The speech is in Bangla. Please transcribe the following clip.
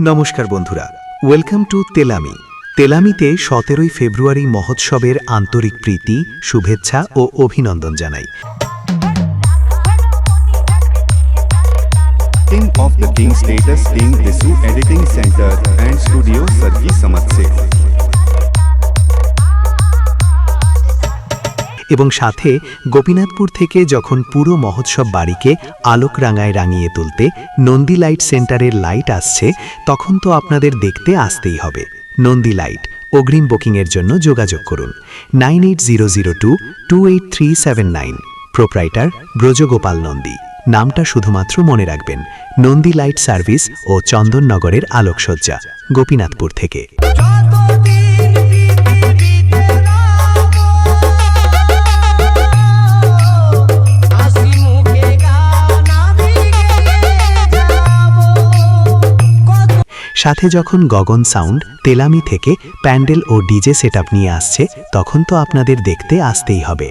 নমস্কার বন্ধুরা ওয়েলকাম টু তেলামি। তেলামিতে সতেরোই ফেব্রুয়ারি মহোৎসবের আন্তরিক প্রীতি, শুভেচ্ছা ও অভিনন্দন জানাই। King of the King status, King Disu Editing Center and Studio এবং সাথে গোপীনাথপুর থেকে যখন পুরো মহোৎসব বাড়িকে আলোক রাঙায় রাঙিয়ে তুলতে নন্দী লাইট সেন্টারের লাইট আসছে, তখন তো আপনাদের দেখতে আসতেই হবে। নন্দী লাইট, অগ্রিম বুকিংয়ের জন্য যোগাযোগ করুন। Nine eight zero zero two two eight three seven nine. Proprietor Brajagopal Nandi. নামটা শুধুমাত্র মনে রাখবেন। নন্দী লাইট সার্ভিস ও চন্দননগরের আলোকসজ্জা, গোপীনাথপুর থেকে। সাথে যখন গগন সাউন্ড, তেলামি থেকে প্যান্ডেল ও ডিজে সেট নিয়ে আসছে, তখন তো আপনাদের দেখতে আসতেই হবে।